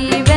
live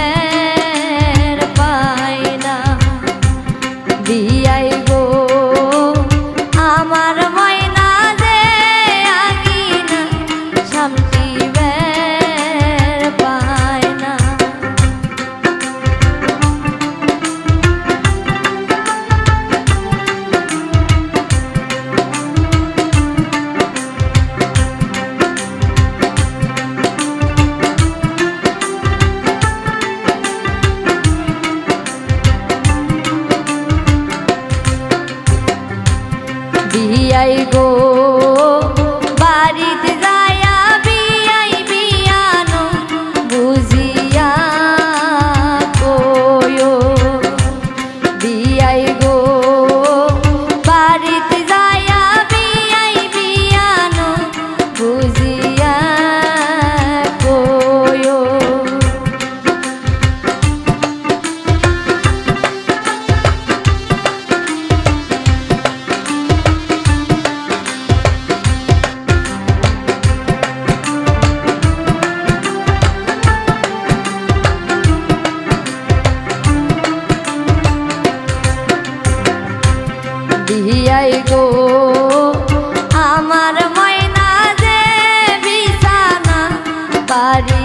বিয়াই গো। পারিবের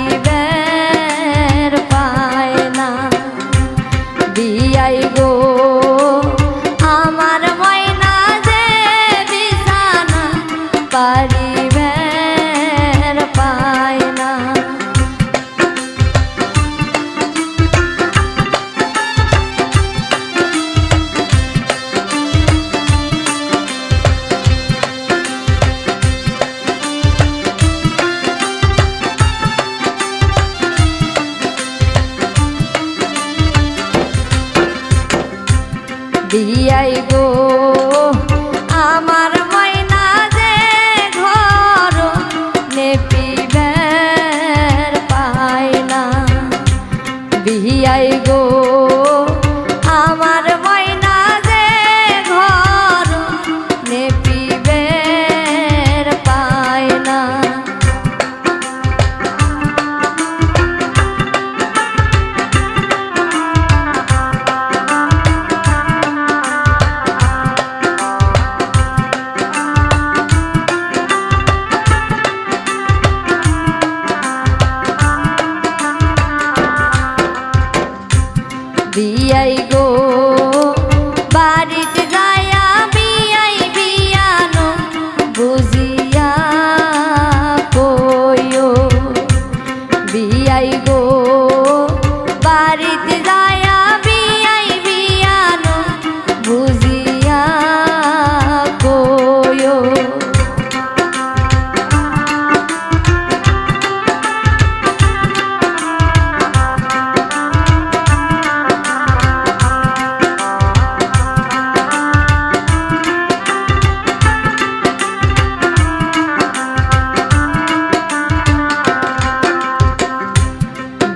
বিয়াই গো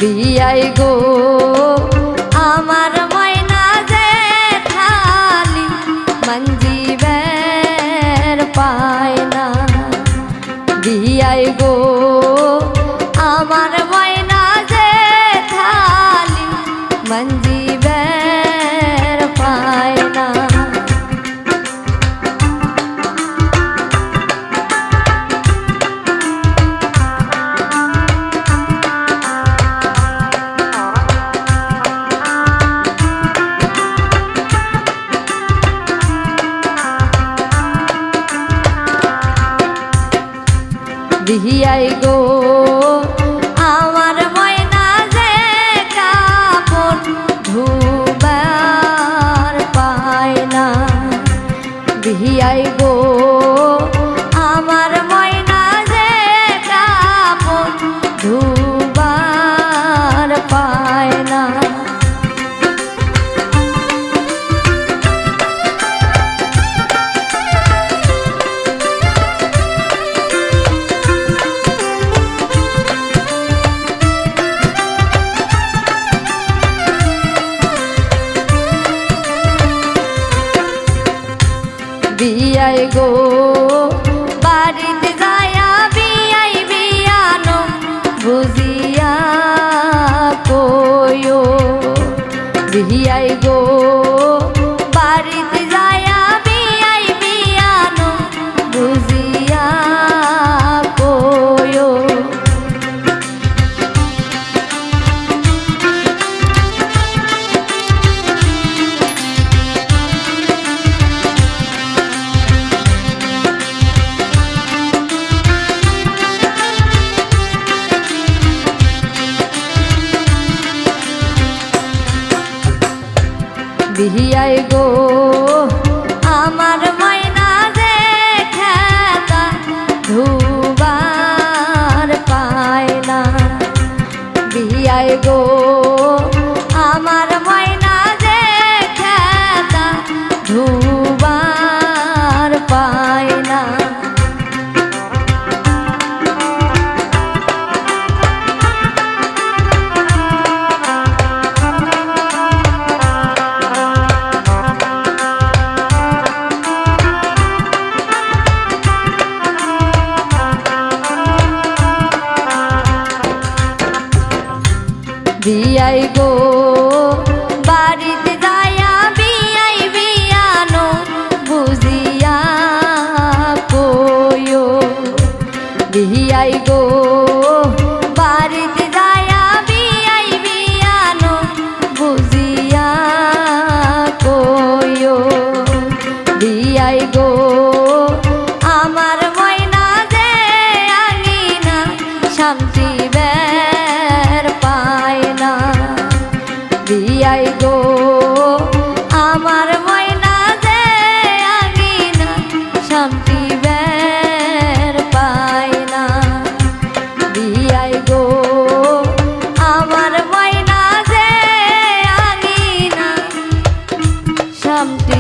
বিয়াই গো। আমার ময়না যে থালি মঞ্জিবের পায় না বিয়াই গো, আমার ময়না যে থালি মঞ্জিবের বিহিয়াই গো। আমার ময়না যে কাপন ধুবার পায় না। দিহিয়াই গো। বিয়াই গো। বাড়িতে যায়া বিয়াই বিয়ানো বুঝিয়া কইও বিয়াই গো। বিহিয়াই গো। আঙিনা শান্তি বের পায়